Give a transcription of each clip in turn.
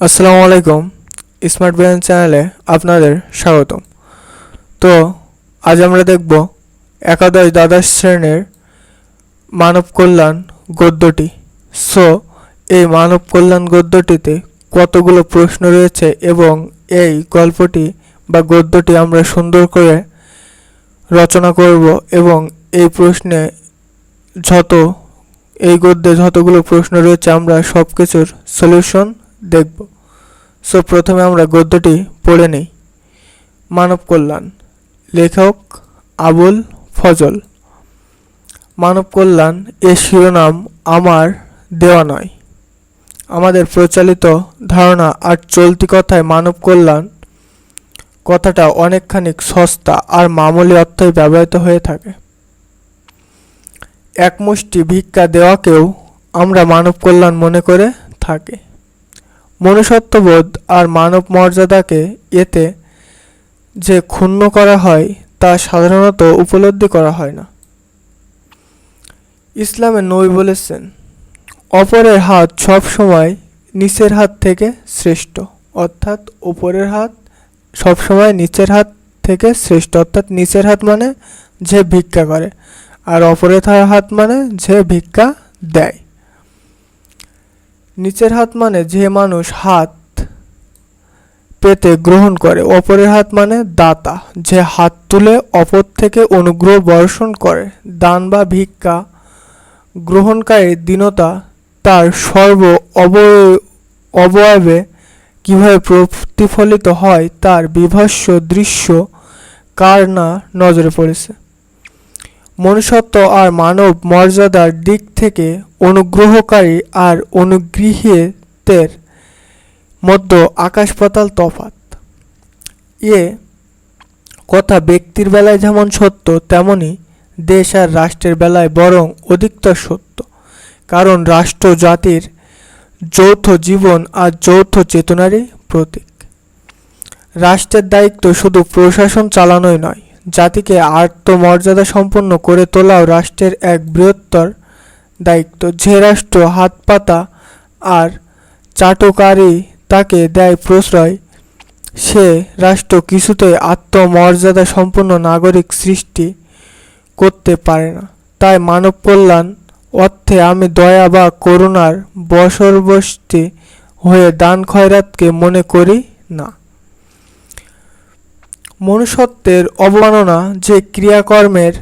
আসসালামু আলাইকুম, smart brain চ্যানেলে আপনাদের স্বাগতম। তো, আজ আমরা দেখব একাদশ দ্বাদশ শ্রেণির মানব কল্যাণ গদ্যটি। সো, এই মানব কল্যাণ গদ্যটিতে কতগুলো প্রশ্ন রয়েছে এবং এই গল্পটি বা গদ্যটি আমরা সুন্দর করে রচনা করব এবং এই প্রশ্নে যত, এই গদ্যে যতগুলো প্রশ্ন রয়েছে আমরা সব কিছুর সলিউশন দেখব। সো প্রথমে আমরা গদ্যটি পড়ে নিই। মানব কল্যাণ। লেখক আবুল ফজল। মানব কল্যাণ এর শিরোনাম আমার দেওয়া নয়। আমাদের প্রচলিত ধারণা আর চলতি কথায় মানব কল্যাণ কথাটা অনেকখানি সস্তা আর মামুলি অর্থই ব্যবহৃত হয়ে থাকে। এক মুষ্টি ভিক্ষা দেওয়াকেও আমরা মানব কল্যাণ মনে করে থাকি। মনুষ্যত্ববোধ আর মানব মর্যাদাকে এতে যে ক্ষুণ্ণ করা হয়, তা সাধারণত উপলব্ধি করা হয় না। ইসলামে নবী বলেছেন, অপরের হাত সব সময় নিচের হাত থেকে শ্রেষ্ঠ, অর্থাৎ ওপরের হাত সব সময় নিচের হাত থেকে শ্রেষ্ঠ, অর্থাৎ নিচের হাত মানে যে ভিক্ষা করে, আর অপরের হাত মানে যে ভিক্ষা দেয়। নিচের হাত মানে যে মানুষ হাত পেতে গ্রহণ করে, অপরের হাত মানে দাতা, যে হাত তুলে অপর থেকে অনুগ্রহ বর্ষণ করে, দান বা ভিক্ষা গ্রহণকারী দীনতা তার সর্ব অবয়- অবয়বে কীভাবে প্রতিফলিত হয় তার বিভৎস দৃশ্য কার না নজরে পড়েছে? মনুষ্যত্ব আর মানব মর্যাদার দিক থেকে অনুগ্রহকারী আর অনুগৃহীতের মধ্যে আকাশ পাতাল তফাত এ কথা ব্যক্তির বেলায় যেমন সত্য, তেমনি দেশ আর রাষ্ট্রের বেলায় বরং অধিকতর সত্য। কারণ রাষ্ট্র জাতির যৌথ জীবন আর যৌথ চেতনারই প্রতীক। রাষ্ট্রের দায়িত্ব শুধু প্রশাসন চালানোই নয় জাতিকে আত্মমর্যাদা সম্পন্ন করে তোলাও রাষ্ট্রের এক বৃহত্তর দায়িত্ব। যে রাষ্ট্র হাত পাতা আর চাটকারী তাকে দেয় প্রশ্রয়, সে রাষ্ট্র কিছুতেই আত্মমর্যাদা সম্পন্ন নাগরিক সৃষ্টি করতে পারে না। তাই মানব কল্যাণ অর্থে আমি দয়া বা করুণার বশবর্তী হয়ে দান খয়রাতকে মনে করি না। মনুষ্যত্বের অবমাননা যে ক্রিয়াকর্মের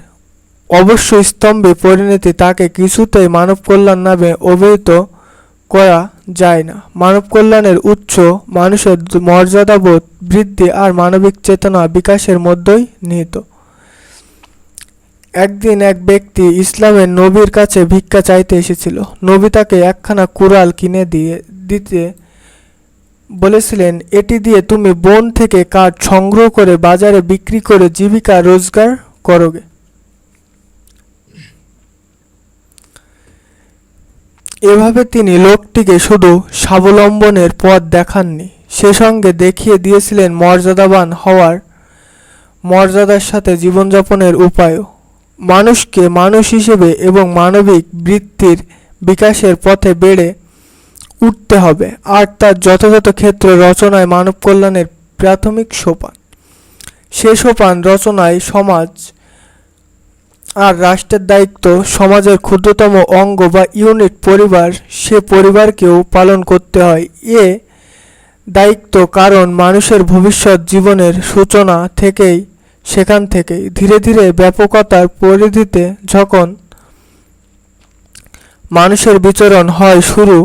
অবশ্য স্তম্ভে পরিণতি তাকে কিছুতেই মানব কল্যাণ নামে অভিহিত করা যায় না। মানব কল্যাণের উচ্চ মানুষের মর্যাদাবোধ বৃদ্ধি আর মানবিক চেতনা বিকাশের মধ্যেই নিহিত। একদিন এক ব্যক্তি ইসলামের নবীর কাছে ভিক্ষা চাইতে এসেছিল। নবী তাকে একখানা কুড়াল কিনে দিয়ে দিতে বলেছিলেন, এটি দিয়ে তুমি বন থেকে কাঠ সংগ্রহ করে বাজারে বিক্রি করে জীবিকা রোজগার করোগে এভাবে তিনি লোকটিকে শুধু স্বাবলম্বনের পথ দেখাননি, সে সঙ্গে দেখিয়ে দিয়েছিলেন মর্যাদাবান হওয়ার, মর্যাদার সাথে জীবনযাপনের উপায়ও। মানুষকে মানুষ হিসেবে এবং মানবিক বৃত্তির বিকাশের পথে বেড়ে উঠতে হবে। আর তার যথাযথ ক্ষেত্র রচনায় মানব কল্যাণের প্রাথমিক সোপান। সে সোপান রচনায় সমাজ আর রাষ্ট্রের দায়িত্ব, সমাজের ক্ষুদ্রতম অঙ্গ বা ইউনিট পরিবার, সে পরিবারকেও পালন করতে হয়। এ দায়িত্ব, কারণ মানুষের ভবিষ্যৎ জীবনের সূচনা থেকেই, সেখান থেকেই। ধীরে ধীরে ব্যাপকতার পরিধিতে যখন মানুষের বিচরণ হয় শুরু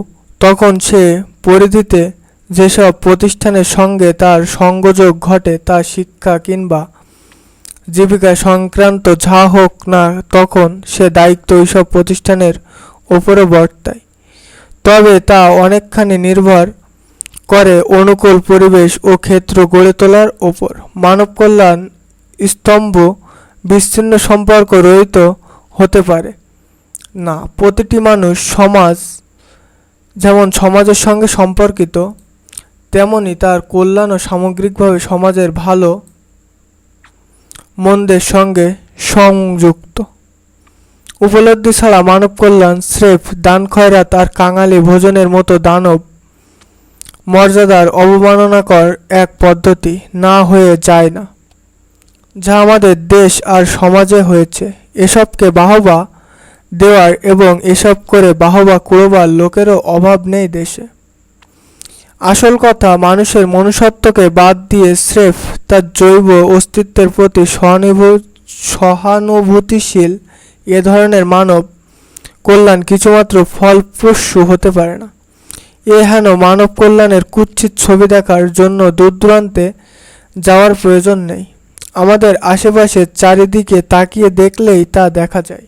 তখন সে পরিধিতে যেসব প্রতিষ্ঠানের সঙ্গে তার সংযোগ ঘটে তা শিক্ষা কিংবা জীবিকা সংক্রান্ত যা হোক না, তখন সে দায়িত্ব ওইসব প্রতিষ্ঠানের ওপরে বর্তায়। তবে তা অনেকখানি নির্ভর করে অনুকূল পরিবেশ ও ক্ষেত্র গড়ে তোলার ওপর মানব কল্যাণ স্তম্ভ বিচ্ছিন্ন সম্পর্ক রহিত হতে পারে। না, প্রতিটি মানুষ সমাজ যেমন সমাজের সঙ্গে সম্পর্কিত, তেমনি তার কল্যাণও সামগ্রিকভাবে সমাজের ভালো মন্দের সঙ্গে সংযুক্ত। উপলব্ধি ছাড়া মানব কল্যাণ স্রেফ দান খয়রাত আর কাঙালি ভোজনের মতো দানব মর্যাদার অবমাননাকর এক পদ্ধতি না হয়ে যায় না, যা আমাদের দেশ আর সমাজে হয়েছে। এসবকে বাহবা দেওয়ার এবং এসব করে বাহবা কুড়োবার লোকেরও অভাব নেই দেশে। আসল কথা, মানুষের মনুষ্যত্বকে বাদ দিয়ে স্রেফ তার জৈব অস্তিত্বের প্রতি সহানুভূ- সহানুভূতিশীল এ ধরনের মানব কল্যাণ কিছুমাত্র ফলপ্রসূ হতে পারে না। এ হেন মানব কল্যাণের কুৎসিত ছবি দেখার জন্য দূরদূরান্তে যাওয়ার প্রয়োজন নেই। আমাদের আশেপাশে চারিদিকে তাকিয়ে দেখলেই তা দেখা যায়।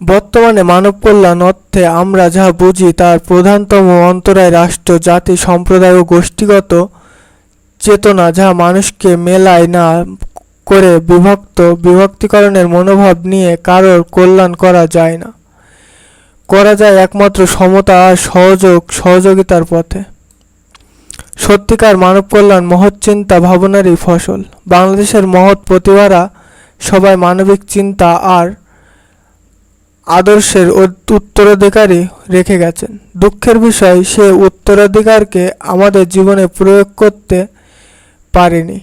বর্তমানে মানব কল্যাণ অর্থে আমরা যা বুঝি তার প্রধানতম অন্তরায় রাষ্ট্র, জাতি, সম্প্রদায় ও গোষ্ঠীগত চেতনা যা মানুষকে মেলায় না করে বিভক্ত, বিভক্তিকরণের মনোভাব নিয়ে কারোর কল্যাণ করা যায় না। করা যায় একমাত্র সমতা আর সহযোগ, সহযোগিতার পথে। সত্যিকার মানব কল্যাণ মহৎ চিন্তা ভাবনারই ফসল। বাংলাদেশের মহৎ প্রতিভারা সবাই মানবিক চিন্তা আর আদর্শের উত- উত্তরাধিকারী রেখে গেছেন। দুঃখের বিষয়, সে উত্তরাধিকারকে আমাদের জীবনে প্রয়োগ করতে পারেনি।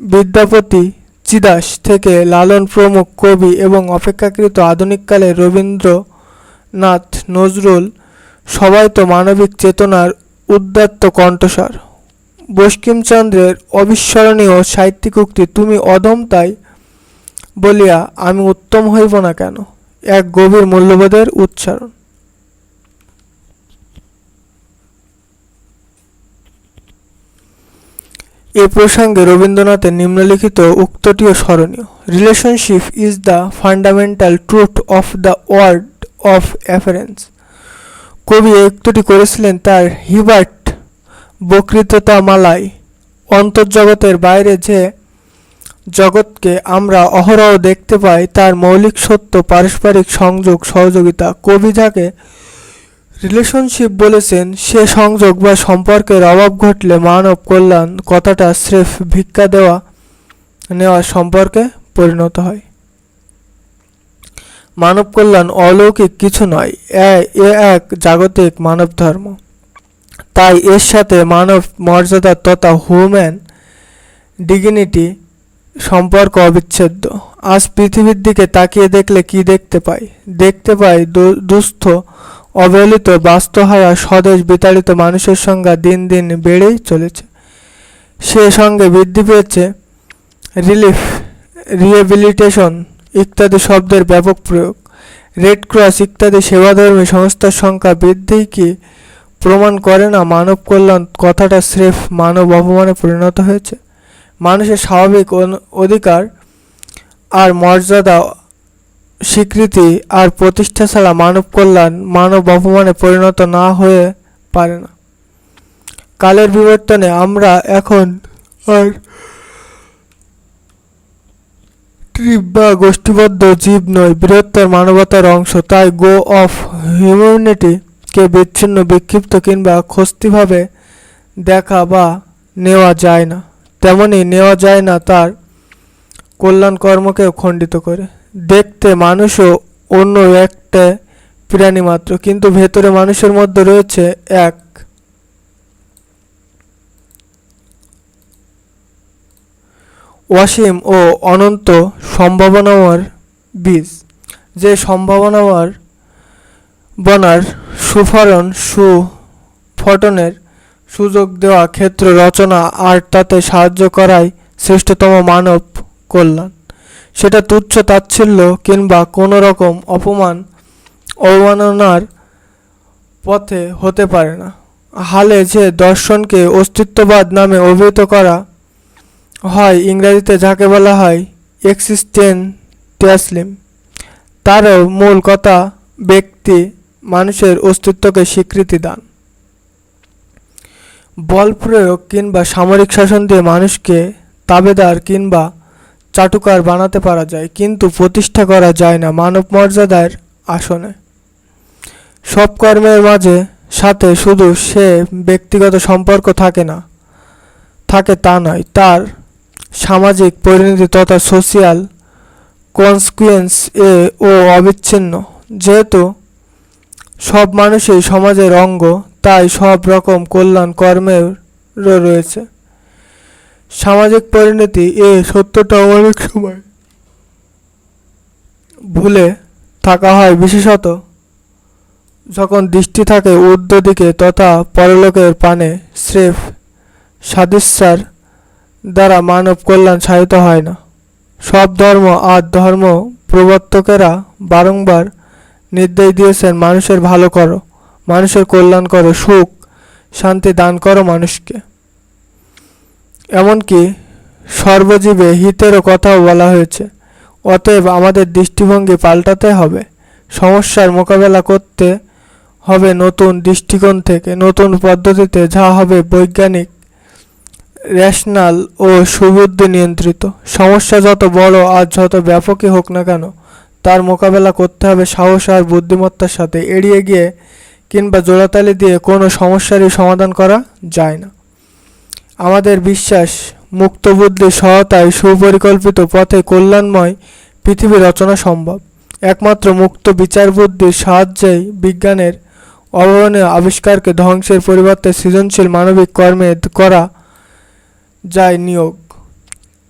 বিদ্যাপতি চিদাস থেকে লালন প্রমুখ কবি এবং অপেক্ষাকৃত আধুনিককালে রবীন্দ্রনাথ নজরুল সবাই তো মানবিক চেতনার উদ্দাত্ত কণ্ঠস্বর। বঙ্কিমচন্দ্রের অবিস্মরণীয় সাহিত্যিক উক্তি, তুমি অদম তাই বলিয়া আমি উত্তম হইব না কেন? এক গভীর মূল্যবোধের উচ্চারণ। এ প্রসঙ্গে রবীন্দ্রনাথের নিম্নলিখিত উক্তটিও স্মরণীয়। Relationship is the fundamental truth of the world of appearance কবি উক্তিটি করেছিলেন তার হিবার্ট বক্তৃতা মালায় অন্তর্জগতের বাইরে যে জগৎকে আমরা অহরহ দেখতে পাই, তার মৌলিক সত্য, পারস্পরিক সংযোগ, সহযোগিতা। কবি যাকে রিলেশনশিপ বলেছেন, সে সংযোগ বা সম্পর্কের অভাব ঘটলে মানব কল্যাণ কথাটা স্রেফ ভিক্ষা দেওয়া নেওয়া সম্পর্কে পরিণত হয়। মানব কল্যাণ অলৌকিক কিছু নয়, এ- এক জাগতিক মানব ধর্ম। তাই এর সাথে মানব মর্যাদা তথা হিউম্যান ডিগনিটি সম্পর্ক অবিচ্ছেদ্য। আজ পৃথিবীর দিকে তাকিয়ে দেখলে কি দেখতে পাই? দেখতে পাই দুস্থ, অবহেলিত বাস্তুহারা স্বদেশ বিতাড়িত মানুষের সংখ্যা দিন দিন বেড়েই চলেছে। সে সঙ্গে বৃদ্ধি পেয়েছে রিলিফ রিহেবিলিটেশন ইত্যাদি শব্দের ব্যাপক প্রয়োগ। রেড ক্রস ইত্যাদি সেবাধর্মী সংস্থার সংখ্যা বৃদ্ধি কি প্রমাণ করে না মানব কল্যাণ কথাটা স্রেফ মানব অপমানে পরিণত হয়েছে? মানুষের স্বাভাবিক অধিকার আর মর্যাদা, স্বীকৃতি আর প্রতিষ্ঠা ছাড়া মানব কল্যাণ মানব অপমানে পরিণত না হয়ে পারে না। কালের বিবর্তনে আমরা এখন আর ট্রিপ বা গোষ্ঠীবদ্ধ জীব নয় বৃহত্তর মানবতার অংশ। তাই গো অফ হিউম্যানিটিকে বিচ্ছিন্ন, বিক্ষিপ্ত কিংবা খস্তিভাবে দেখা বা নেওয়া যায় না। তেমনি নেওয়া যায় না তার কল্যাণ কর্মকেও খণ্ডিত করে। দেখতে মানুষও অন্য একটা প্রাণী মাত্র, কিন্তু ভেতরে মানুষের মধ্যে রয়েছে এক। অসীম ও অনন্ত সম্ভাবনার বীজ। যে সম্ভাবনার বনার সুফলন সুফটনের সুযোগ দেওয়া ক্ষেত্র রচনা আর তাতে সাহায্য করাই শ্রেষ্ঠতম মানব কল্যাণ। সেটা তুচ্ছ তাচ্ছিল্য কিংবা কোনো রকম অপমান, অবমাননার পথে হতে পারে না। হালে যে দর্শনকে অস্তিত্ববাদ নামে অভিহিত করা হয় ইংরেজিতে যাকে বলা হয় এক্সিস্টেন্টিয়ালিজম তারও মূল কথা ব্যক্তি মানুষের অস্তিত্বকে স্বীকৃতি দান। বল প্রয়োগ কিংবা সামরিক শাসন দিয়ে মানুষকে তাবেদার কিংবা চাটুকার বানাতে পারা যায়, কিন্তু প্রতিষ্ঠা করা যায় না মানব মর্যাদার আসনে। সব কর্মের মাঝে সাথে শুধু সে ব্যক্তিগত সম্পর্ক থাকে না, থাকে তা নয়, তার সামাজিক পরিণতি তথা সোশিয়াল কনসিকুয়েন্স এ ও অবিচ্ছিন্ন। যেহেতু সব মানুষই সমাজের অঙ্গ তাই সব রকম কল্যাণ কর্মের রয়েছে। সামাজিক পরিণতি এ সত্যটা অনেক সময় ভুলে থাকা হয়। বিশেষত যখন দৃষ্টি থাকে ঊর্ধ্ব দিকে তথা পরলোকের পানে স্রেফ সাদিস্যার দ্বারা মানব কল্যাণ সাধিত হয় না। সব ধর্ম আর ধর্ম প্রবর্তকেরা বারংবার নির্দেশ দিয়েছেন, মানুষের ভালো করো। মানুষের কল্যাণ করো, সুখ, শান্তি দান করো মানুষকে। এমনকি সর্বজীবে হিতেরও কথাও বলা হয়েছে, অতএব আমাদের দৃষ্টিভঙ্গি পাল্টাতে হবে, সমস্যার মোকাবেলা করতে হবে নতুন দৃষ্টিকোণ থেকে, নতুন পদ্ধতিতে, যা হবে বৈজ্ঞানিক, রেশনাল ও সুবুদ্ধি নিয়ন্ত্রিত। সমস্যা যত বড়, আর যত ব্যাপকই হোক না কেন, তার মোকাবেলা করতে হবে সাহস আর বুদ্ধিমত্তার সাথে। এড়িয়ে গিয়ে কিংবা জোড়াতালি দিয়ে কোনো সমস্যারই সমাধান করা যায় না। আমাদের বিশ্বাস, মুক্ত বুদ্ধির সহায়তায় সুপরিকল্পিত পথে কল্যাণময় পৃথিবী রচনা সম্ভব। একমাত্র মুক্ত বিচার বুদ্ধির সাহায্যেই বিজ্ঞানের অভাবনীয় আবিষ্কারকে ধ্বংসের পরিবর্তে সৃজনশীল মানবিক কর্মে করা যায় নিয়োগ।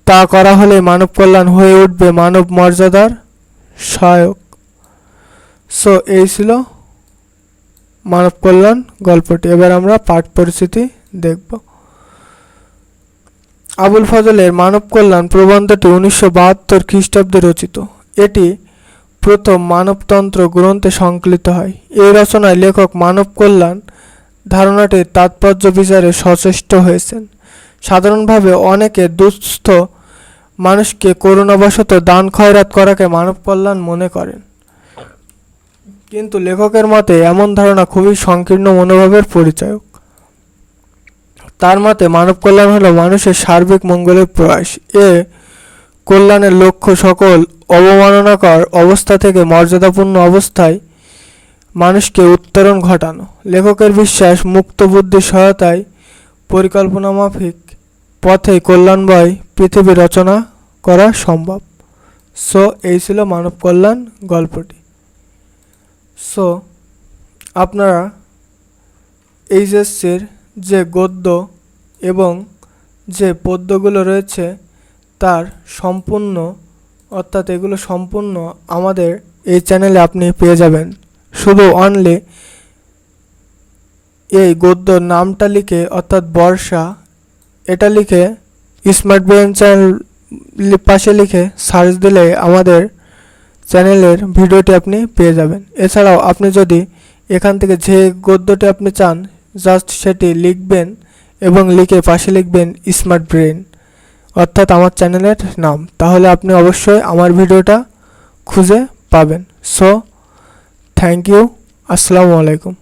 তা করা হলে মানব কল্যাণ হয়ে উঠবে মানব মর্যাদার সহায়ক। সো এই ছিল মানব কল্যাণ গল্পটি। এবার আমরা পাঠ পরিস্থিতি দেখব। আবুল ফজলের মানব কল্যাণ প্রবন্ধটি উনিশশো বাহাত্তর খ্রিস্টাব্দে রচিত। এটি প্রথম মানবতন্ত্র গ্রন্থে সংকলিত হয়। এই রচনায় লেখক মানব কল্যাণ ধারণাটির তাৎপর্য বিচারে সচেষ্ট হয়েছেন। সাধারণভাবে অনেকে দুস্থ মানুষকে করুণাবশত দান খয়রাত করাকে মানব কল্যাণ মনে করেন। কিন্তু লেখকের মতে এমন ধারণা খুবই সংকীর্ণ মনোভাবের পরিচায়ক। তার মতে মানব কল্যাণ হলো মানুষের সার্বিক মঙ্গলের প্রয়াস। এ কল্যাণের লক্ষ্য সকল অবমাননাকর অবস্থা থেকে মর্যাদাপূর্ণ অবস্থায় মানুষকে উত্তরণ ঘটানো। লেখকের বিশ্বাস, মুক্ত বুদ্ধির সহায়তায় পরিকল্পনা মাফিক পথে কল্যাণময় পৃথিবী রচনা করা সম্ভব। সো, এই ছিল মানব কল্যাণ গল্পটি। সো আপনারা এইচএসসির যে গদ্য এবং যে পদ্যগুলো রয়েছে, তার সম্পূর্ণ, অর্থাৎ এগুলো সম্পূর্ণ আমাদের এই চ্যানেলে আপনি পেয়ে যাবেন। শুধু অনলি এই গদ্যর নামটা লিখে, অর্থাৎ বর্ষা, এটা লিখে স্মার্ট ব্রেন চ্যানেল পাশে লিখে সার্চ দিলে আমাদের চ্যানেলের ভিডিওটি আপনি পেয়ে যাবেন। এছাড়াও আপনি যদি এখান থেকে যে গদ্যটি আপনি চান, জাস্ট সেটি লিখবেন এবং লিখে পাশে লিখবেন স্মার্ট ব্রেন, অর্থাৎ আমার চ্যানেলের নাম, তাহলে আপনি অবশ্যই আমার ভিডিওটা খুঁজে পাবেন। সো, থ্যাংক ইউ, আসসালামু আলাইকুম।